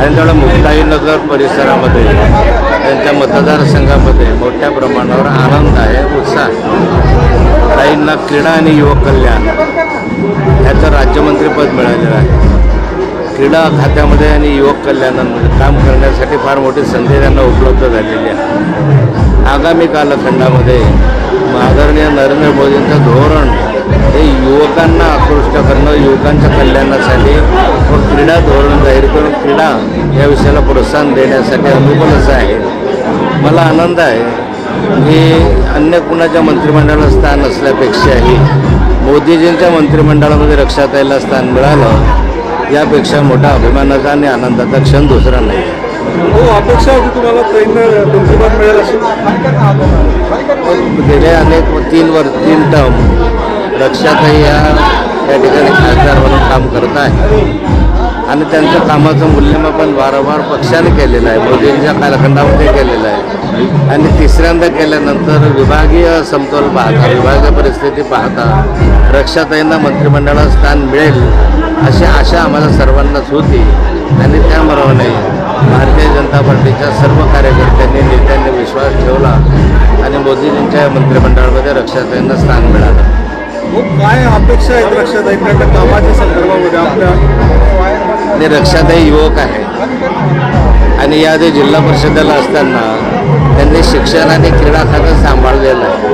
आणि त्यामुळे मुक्ताईनगर परिसरामध्ये त्यांच्या मतदारसंघामध्ये मोठ्या प्रमाणावर आनंद आहे उत्साह. ताईंना क्रीडा आणि युवक कल्याण ह्याचं राज्यमंत्रीपद मिळालेलं आहे. क्रीडा खात्यामध्ये आणि युवक कल्याणामध्ये काम करण्यासाठी फार मोठी संधी त्यांना उपलब्ध झालेली आहे. आगामी कालखंडामध्ये आदरणीय नरेंद्र मोदींचं धोरण हे युवकांना आकृष्ट करणं युवकांच्या कल्याणासाठी या विषयाला प्रोत्साहन देण्यासाठी अनुकूल असं आहे. मला आनंद आहे की अन्य कुणाच्या मंत्रिमंडळाला स्थान असल्यापेक्षाही मोदीजींच्या मंत्रिमंडळामध्ये रक्षाताईला स्थान मिळालं यापेक्षा मोठा अभिमानाचा आणि आनंदाचा क्षण दुसरा नाही. हो अपेक्षा होती तुम्हाला ताईंना मंत्रिपद मिळेल अशी. गेले अनेक तीन वर तीन टर्म रक्षाताई या ठिकाणी खासदार म्हणून काम करत आहे आणि त्यांच्या कामाचं मूल्यमापन वारंवार पक्षाने केलेलं आहे. मोदींच्या कालखंडामध्ये केलेलं आहे. आणि तिसऱ्यांदा केल्यानंतर विभागीय समतोल पाहता विभागीय परिस्थिती पाहता रक्षाताईंना मंत्रिमंडळात स्थान मिळेल अशी आशा आम्हाला सर्वांनाच होती. आणि त्याबरोबरने भारतीय जनता पार्टीच्या सर्व कार्यकर्त्यांनी नेत्यांनी विश्वास ठेवला आणि मोदीजींच्या मंत्रिमंडळामध्ये रक्षाताईंना स्थान मिळालं. हो, काय अपेक्षा आहेत कामाच्या संदर्भामध्ये आपल्या रक्षाताई युवक आहे. आणि या जे जिल्हा परिषदेला असताना त्यांनी शिक्षण आणि क्रीडा खातं सांभाळलेलं आहे.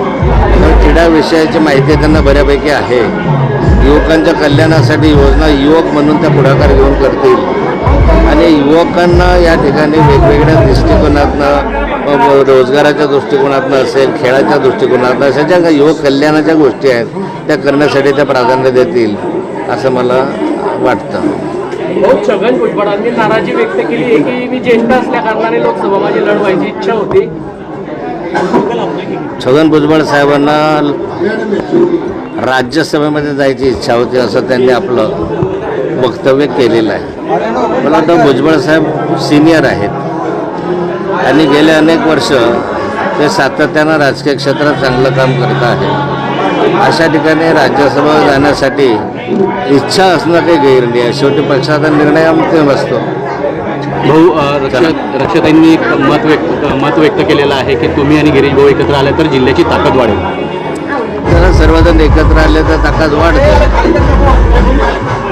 तर क्रीडा विषयाची माहिती त्यांना बऱ्यापैकी आहे. युवकांच्या कल्याणासाठी योजना युवक म्हणून त्या पुढाकार घेऊन करतील. आणि युवकांना या ठिकाणी वेगवेगळ्या दृष्टिकोनातनं रोजगाराच्या दृष्टिकोनातनं असेल खेळाच्या दृष्टिकोनातनं अशा ज्या युवक कल्याणाच्या गोष्टी आहेत त्या करण्यासाठी त्या प्राधान्य देतील असं मला वाटतं. भाऊ छगन भुजबळांनी नाराजी व्यक्त केली आहे की मी ज्येष्ठ असल्या कारणाने लोकसभा माझी लढवायची इच्छा होती. छगन भुजबळ साहेबांना राज्यसभेमध्ये जायची इच्छा होती असं त्यांनी आपलं वक्तव्य केलेलं आहे. मला वाटतं भुजबळ साहेब सिनियर आहेत. आणि गेले अनेक वर्ष ते सातत्यानं राजकीय क्षेत्रात चांगलं काम करत आहे. अशा ठिकाणी राज्यसभा जाण्यासाठी इच्छा असणं काही गैर नाही आहे. शेवटी पक्षाचा निर्णय अंतिम असतो. भाऊ अ, रक्षा रक्षाताईंनी एक मत व्यक्त मत व्यक्त केलेलं आहे की तुम्ही आणि गिरीश भाऊ एकत्र आले तर जिल्ह्याची ताकद वाढेल. सर्वजण एकत्र आले तर ताकद वाढते.